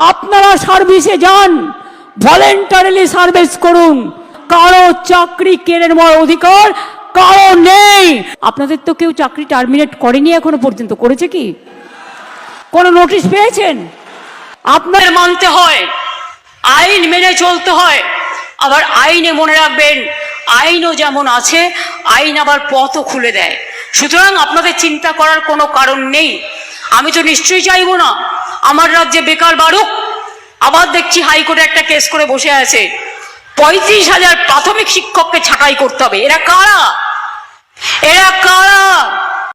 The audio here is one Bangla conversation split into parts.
আপনারা সার্ভিসে যান ভলেন্টারিলি সার্ভিস করুন। কারও চাকরি কেড়ে নেওয়ার অধিকার কারও নেই। আপনাদের তো কেউ চাকরি টার্মিনেট করেনি এখনও পর্যন্ত, করেছে কি? কোনো নোটিশ পেয়েছেন? আপনার মানতে হয়, আইন মেনে চলতে হয়। আবার আইনে মনে রাখবেন, আইনও যেমন আছে, আইন আবার পথও খুলে দেয়। সুতরাং আপনাদের চিন্তা করার কোনো কারণ নেই। আমি তো নিশ্চয়ই চাইব না। আমার রাজ্যে বেকার বাড়ুক আবার দেখছি হাইকোর্টে একটা কেস করে বসে আছে। পঁয়ত্রিশ হাজার প্রাথমিক শিক্ষককে ছাঁটাই করতে হবে। এরা কারা? এরা কারা?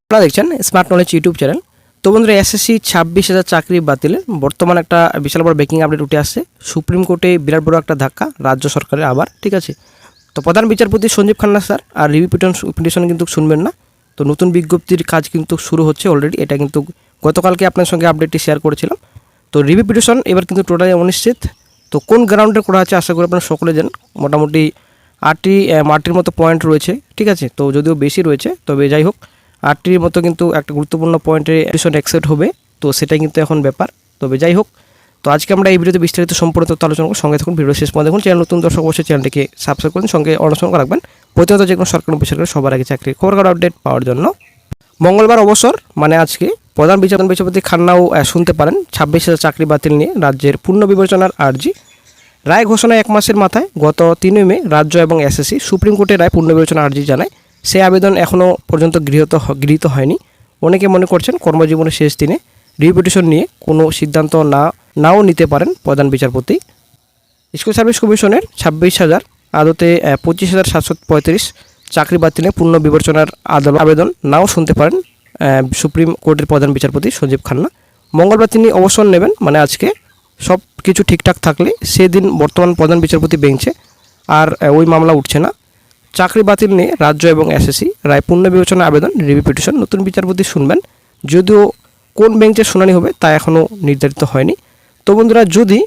আপনারা দেখছেন স্মার্ট নলেজ ইউটিউব চ্যানেল। তো বন্ধুরা এসএসসি ছাব্বিশ হাজার চাকরি বাতিলে বর্তমান একটা বিশাল বড় ব্রেকিং আপডেট উঠে আসছে। সুপ্রিম কোর্টে বিরাট বড় একটা ধাক্কা, রাজ্য সরকারের আবার, ঠিক আছে? তো প্রধান বিচারপতি সঞ্জীব খান্না স্যার আর রিভিউ পিটন পিটিশন কিন্তু শুনবেন না। তো নতুন বিজ্ঞপ্তির কাজ কিন্তু শুরু হচ্ছে অলরেডি এটা কিন্তু গতকালকে আপনার সঙ্গে আপডেটটি শেয়ার করেছিলাম। তো রিভিউ পিটিশন এবার কিন্তু টোটালি অনিশ্চিত। তো কোন গ্রাউন্ডে করা আছে আশা করি আপনারা সকলে যান মোটামুটি আটটি আহ, মাটির মতো পয়েন্ট রয়েছে ঠিক আছে? তো যদিও বেশি রয়েছে তবে যাই হোক আটটির মতো কিন্তু একটা গুরুত্বপূর্ণ পয়েন্টে পিটিশন অ্যাকসেপ্ট হবে তো সেটাই কিন্তু এখন ব্যাপার। তবে যাই হোক তো আজকে আমরা এই ভিডিওতে বিস্তারিত সম্পূর্ণ তথ্য আলোচনা করব। সঙ্গে থাকুন ভিডিও শেষ পর্যন্ত দেখুন। চ্যানেল নতুন দর্শক অবশ্যই চ্যানেলটিকে সাবস্ক্রাইব করুন সঙ্গে অনুসরণ রাখবেন। প্রতিনিয়ত যে কোনো সরকারি বেসরকারি সবার আগে চাকরি খবর আপডেট পাওয়ার জন্য। মঙ্গলবার অবসর মানে আজকে। প্রধান বিচারপতি বিচারপতি খান্নাও শুনতে পারেন। ছাব্বিশ হাজার চাকরি বাতিল নিয়ে রাজ্যের পূর্ণ বিবেচনার আর্জি। রায় ঘোষণা এক মাসের মাথায় গত তিনই মে রাজ্য এবং এসএসসি সুপ্রিম কোর্টে রায় পূর্ণ বিবেচনা আর্জি জানায়। সে আবেদন এখনও পর্যন্ত গৃহীত গৃহীত হয়নি। অনেকে মনে করছেন কর্মজীবনের শেষ দিনে রিপিটিশন নিয়ে কোনো সিদ্ধান্ত না, নাও নিতে পারেন প্রধান বিচারপতি। স্কুল সার্ভিস কমিশনের ছাব্বিশ হাজার, আদতে পঁচিশ হাজার সাতশো পঁয়ত্রিশ চাকরি বাতিলে পূর্ণ বিবেচনার আবেদন নাও শুনতে পারেন সুপ্রিম কোর্টের প্রধান বিচারপতি সঞ্জীব খান্না। মঙ্গলবার তিনি অবসর নেবেন মানে আজকে। সব কিছু ঠিকঠাক থাকলে সেদিন বর্তমান প্রধান বিচারপতি বেঞ্চে, আর ওই মামলা উঠছে না। চাকরি বাতিল নিয়ে রাজ্য এবং এসএসসি রায় পূর্ণ বিবেচনা আবেদন রিভিউ পিটিশন নতুন বিচারপতি শুনবেন। যদিও কোন বেঞ্চে শুনানি হবে তা এখনও নির্ধারিত হয়নি। তো বন্ধুরা, যদি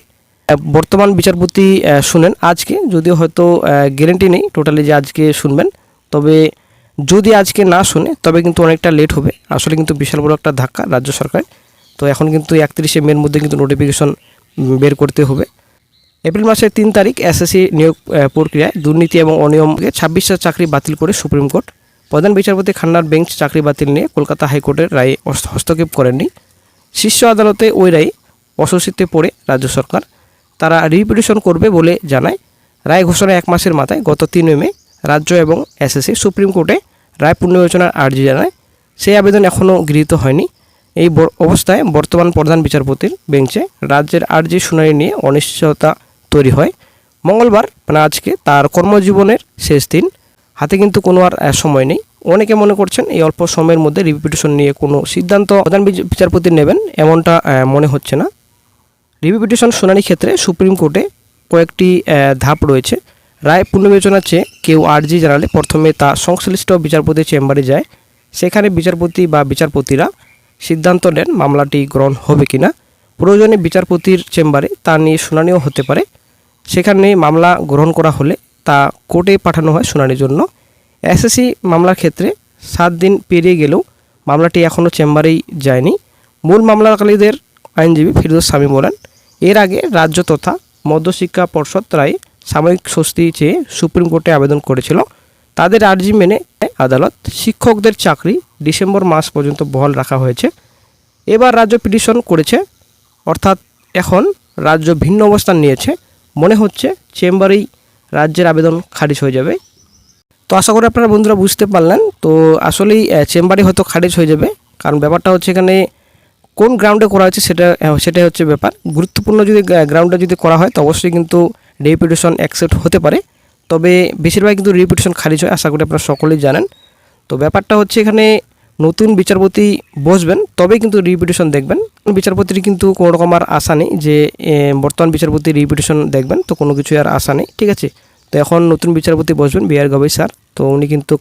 বর্তমান বিচারপতি শুনেন আজকে যদিও হয়তো গ্যারেন্টি নেই টোটালি যে আজকে শুনবেন, তবে যদি আজকে না শুনে, তবে কিন্তু অনেকটা লেট হবে। আসলে কিন্তু বিশাল বড় একটা ধাক্কা রাজ্য সরকার। তো এখন কিন্তু একত্রিশে মের মধ্যে কিন্তু নোটিফিকেশন বের করতে হবে। এপ্রিল মাসের তিন তারিখ এসএসসি নিয়োগ প্রক্রিয়ায় দুর্নীতি এবং অনিয়মকে ছাব্বিশটা চাকরি বাতিল করে সুপ্রিম কোর্ট। প্রধান বিচারপতি খান্নার বেঞ্চ চাকরি বাতিল নিয়ে কলকাতা হাইকোর্টের রায়ে হস্তক্ষেপ করেননি। শীর্ষ আদালতে ওই রায়ে অস্বস্তিতে পড়ে রাজ্য সরকার। তারা রিপিটিশন করবে বলে জানায়। রায় ঘোষণা এক মাসের মাথায়, গত তিন মে। রাজ্য এবং এসএসসি সুপ্রিম কোর্টে রায় পুনর্বিবেচনার আর্জি জানায়। সেই আবেদন এখনও গৃহীত হয়নি। এই অবস্থায় বর্তমান প্রধান বিচারপতির বেঞ্চে রাজ্যের আর্জি শুনানি নিয়ে অনিশ্চয়তা তৈরি হয়। মঙ্গলবার মানে আজকে তার কর্মজীবনের শেষ দিন। হাতে কিন্তু কোনো আর সময় নেই। অনেকে মনে করছেন এই অল্প সময়ের মধ্যে রিপিটিশন নিয়ে কোনো সিদ্ধান্ত প্রধান বিচ- বিচারপতি নেবেন এমনটা মনে হচ্ছে না। রিভিউ পিটিশন শুনানি ক্ষেত্রে সুপ্রিম কোর্টে কয়েকটি ধাপ রয়েছে। রায় পুনর্বিবেচনার চেয়ে কেউ আর্জি জানালে প্রথমে তা সংশ্লিষ্ট বিচারপতির চেম্বারে যায়। সেখানে বিচারপতি বা বিচারপতিরা সিদ্ধান্ত নেন মামলাটি গ্রহণ হবে কিনা। প্রয়োজনে বিচারপতির চেম্বারে তা নিয়ে শুনানিও হতে পারে। সেখানে মামলা গ্রহণ করা হলে তা কোর্টে পাঠানো হয় শুনানির জন্য। এসএসসি মামলার ক্ষেত্রে সাত দিন পেরিয়ে গেলেও মামলাটি এখনও চেম্বারেই যায়নি। মূল মামলাকারীদের আইনজীবী ফিরোজ স্বামী বলেন, এর আগে রাজ্য তথা মধ্যশিক্ষা পর্ষদ রায় সাময়িক স্বস্তি চেয়ে সুপ্রিম কোর্টে আবেদন করেছিল। তাদের আর্জি মেনে আদালত শিক্ষকদের চাকরি ডিসেম্বর মাস পর্যন্ত বহাল রাখা হয়েছে। এবার রাজ্য পিটিশন করেছে, অর্থাৎ এখন রাজ্য ভিন্ন অবস্থান নিয়েছে। মনে হচ্ছে চেম্বারেই রাজ্যের আবেদন খারিজ হয়ে যাবে। তো আশা করি আপনারা বন্ধুরা বুঝতে পারলেন। তো আসলেই চেম্বারে হয়তো খারিজ হয়ে যাবে। কারণ ব্যাপারটা হচ্ছে এখানে কোন গ্রাউন্ডে করা হয়েছে সেটা, সেটাই হচ্ছে ব্যাপার। গুরুত্বপূর্ণ যদি গ্রাউন্ডে যদি করা হয়, তো অবশ্যই কিন্তু রিপিটিশন অ্যাকসেপ্ট হতে পারে। তবে বেশিরভাগ কিন্তু রিপিটিশন খারিজ হয়, আশা করি আপনারা সকলেই জানেন। তো ব্যাপারটা হচ্ছে এখানে নতুন বিচারপতি বসবেন, তবেই কিন্তু রিপিটিশন দেখবেন। বিচারপতির কিন্তু কোনো রকম আর আশা নেই যে বর্তমান বিচারপতি রিপিটিশন দেখবেন, তো কোনো কিছু আর আশা নেই, ঠিক আছে? তো এখন নতুন বিচারপতি বসবেন বিআর গবাই স্যার, তো উনি কিন্তু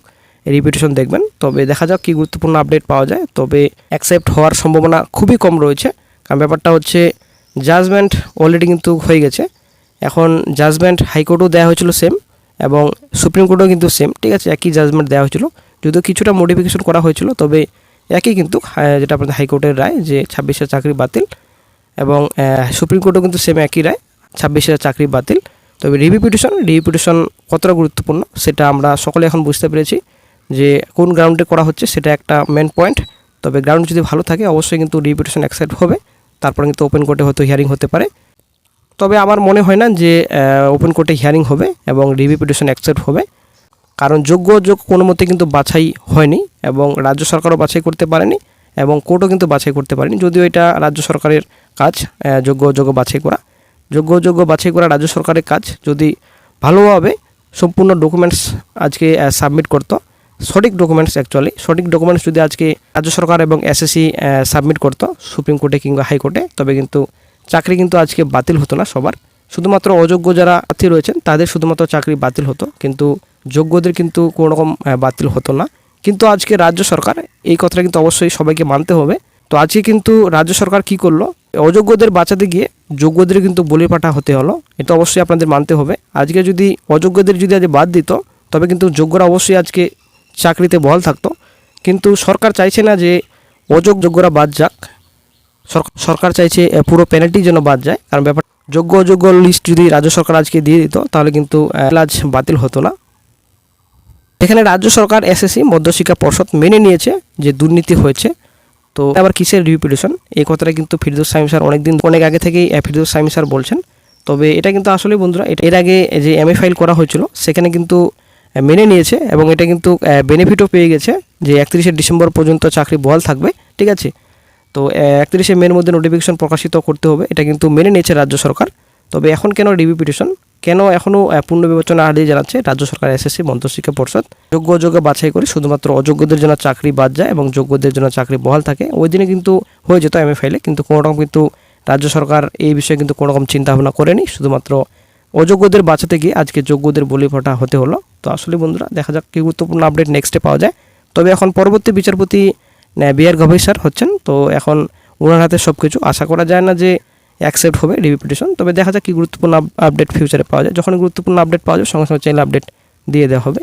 রিপিটিশন দেখবেন। তবে দেখা যাক কী গুরুত্বপূর্ণ আপডেট পাওয়া যায়, তবে অ্যাকসেপ্ট হওয়ার সম্ভাবনা খুবই কম রয়েছে। কারণ ব্যাপারটা হচ্ছে জাজমেন্ট অলরেডি কিন্তু হয়ে গেছে। এখন জাজমেন্ট হাইকোর্টও দেওয়া হয়েছিল সেম এবং সুপ্রিম কোর্টও কিন্তু সেম ঠিক আছে? একই জাজমেন্ট দেওয়া হয়েছিল। যদিও কিছুটা মডিফিকেশন করা হয়েছিল, তবে একই কিন্তু যেটা আপনাদের হাইকোর্টের রায় যে ছাব্বিশের চাকরি বাতিল এবং সুপ্রিম কোর্টও কিন্তু সেম একই রায়, ছাব্বিশ হাজার চাকরি বাতিল। তবে রিভিউ পিটিশন রিভিউ পিটিশন কতটা গুরুত্বপূর্ণ সেটা আমরা সকলে এখন বুঝতে পেরেছি যে কোন গ্রাউন্ডে করা হচ্ছে সেটা একটা মেন পয়েন্ট তবে গ্রাউন্ড যদি ভালো থাকে, অবশ্যই কিন্তু রিভিউ পিটিশন অ্যাকসেপ্ট হবে। তারপর কিন্তু ওপেন কোর্টে হয়তো হিয়ারিং হতে পারে। তবে আমার মনে হয় না যে ওপেন কোর্টে হিয়ারিং হবে এবং রিভিউ পিটিশন অ্যাকসেপ্ট হবে। কারণ যোগ্য যোগ্য কোনো মতে কিন্তু বাছাই হয়নি এবং রাজ্য সরকারও বাছাই করতে পারেনি এবং কোর্টও কিন্তু বাছাই করতে পারেনি। যদিও এটা রাজ্য সরকারের কাজ যোগ্য যোগ্য বাছাই করা। যোগ্য যোগ্য বাছাই করা রাজ্য সরকারের কাজ। যদি ভালোভাবে সম্পূর্ণ ডকুমেন্টস আজকে সাবমিট করতো, সঠিক ডকুমেন্টস অ্যাকচুয়ালি সঠিক ডকুমেন্টস যদি আজকে রাজ্য সরকার এবং এসএসসি সাবমিট করতো সুপ্রিম কোর্টে কিংবা হাইকোর্টে তবে কিন্তু চাকরি কিন্তু আজকে বাতিল হতো না সবার। শুধুমাত্র অযোগ্য যারা প্রার্থী রয়েছেন, তাদের শুধুমাত্র চাকরি বাতিল হতো। কিন্তু যোগ্যদের কিন্তু কোনো রকম বাতিল হতো না। কিন্তু আজকে রাজ্য সরকার এই কথাটা কিন্তু অবশ্যই সবাইকে মানতে হবে। তো আজকে কিন্তু রাজ্য সরকার কি করল? অযোগ্যদের বাঁচাতে গিয়ে যোগ্যদের কিন্তু বলি পাঠা হতে হলো। এটা অবশ্যই আপনাদের মানতে হবে। আজকে যদি অযোগ্যদের যদি আজ বাদ দিত, তবে কিন্তু যোগ্যরা অবশ্যই আজকে চাকরিতে বহাল থাকতো। কিন্তু সরকার চাইছে না যে অযোগ্য যোগ্যরা বাদ যাক। সরকার চাইছে পুরো পেনাল্টি যেন বাদ যায়। কারণ ব্যাপার যোগ্য অযোগ্য লিস্ট যদি রাজ্য সরকার আজকে দিয়ে দিত, তাহলে কিন্তু আজ বাতিল হতো না। এখানে রাজ্য সরকার, এসএসসি, মধ্যশিক্ষা পর্ষদ মেনে নিয়েছে যে দুর্নীতি হয়েছে। তো আবার কিসের রিভিউ পিটিশন এই কথাটা কিন্তু ফিরদৌস সাইম স্যার অনেকদিন অনেক আগে থেকেই ফিরদৌস সাইম স্যার বলছেন। তবে এটা কিন্তু আসলে বন্ধুরা এটা- এর আগে যে এমএ ফাইল করা হয়েছিল, সেখানে কিন্তু মেনে নিয়েছে এবং এটা কিন্তু বেনিফিটও পেয়ে গেছে যে একত্রিশে ডিসেম্বর পর্যন্ত চাকরি বহাল থাকবে। ঠিক আছে? তো একত্রিশে মের মধ্যে নোটিফিকেশন প্রকাশিত করতে হবে। এটা কিন্তু মেনে নিয়েছে রাজ্য সরকার। তবে এখন কেন রিভিউ পিটিশন কেন এখনও পূর্ণ বিবেচনা আদেশ জানাচ্ছে রাজ্য সরকার এসএসসি মন্ত্রশিক্ষা পর্ষদ? যোগ্য অযোগ্য বাছাই করে শুধুমাত্র অযোগ্যদের জন্য চাকরি বাদ যায় এবং যোগ্যদের জন্য চাকরি বহাল থাকে। ওই দিনে কিন্তু হয়ে যেত এমএ ফাইলে কিন্তু কোনো রকম কিন্তু রাজ্য সরকার এই বিষয়ে কিন্তু কোনো রকম চিন্তা ভাবনা করেনি। শুধুমাত্র অযোগ্যদের বাঁচাতে গিয়ে আজকে যোগ্যদের বলি ফোটা হতে হলো। তো আসলে বন্ধুরা, দেখা যাক কি গুরুত্বপূর্ণ আপডেট নেক্সটে পাওয়া যায়। তবে এখন পরবর্তী বিচারপতি গভীর স্যার হচ্ছেন, তো এখন ওনার হাতে সব কিছু আশা করা যায় না যে অ্যাকসেপ্ট হবে রিভিউ পিটিশন তবে দেখা যাক কি গুরুত্বপূর্ণ আপডেট ফিউচারে পাওয়া যায়। যখন গুরুত্বপূর্ণ আপডেট পাওয়া যাবে, সঙ্গে সঙ্গে চাইলে আপডেট দিয়ে দেওয়া হবে।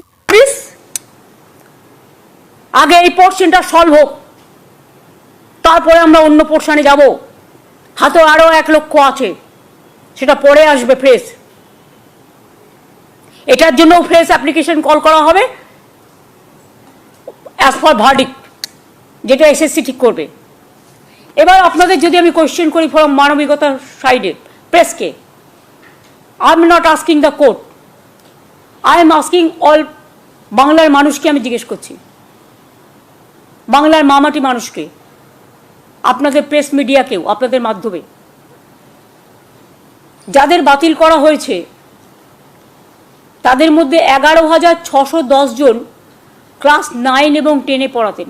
আগে এই পোর্শনটা সলভ হোক। তারপরে আমরা অন্য পোর্শনে যাব। হাতে আরও এক লক্ষ আছে। সেটা পরে আসবে ফ্রেশ এটার জন্য ফ্রেশ অ্যাপ্লিকেশন কল করা হবে। অ্যাজ ফর ভার্ডিক যেটা এসএসসি ঠিক করবে। এবার আপনাদের যদি আমি কোয়েশ্চেন করি ফ্রম মানবিকতার সাইডে প্রেসকে I am not asking the court I am asking all বাংলার মানুষকে আমি জিজ্ঞেস করছি। বাংলার মামাটি মানুষকে, আপনাদের প্রেস মিডিয়াকেও আপনাদের মাধ্যমে। যাদের বাতিল করা হয়েছে, তাদের মধ্যে এগারো হাজার ছশো জন ক্লাস নাইন এবং টেনে পড়াতেন।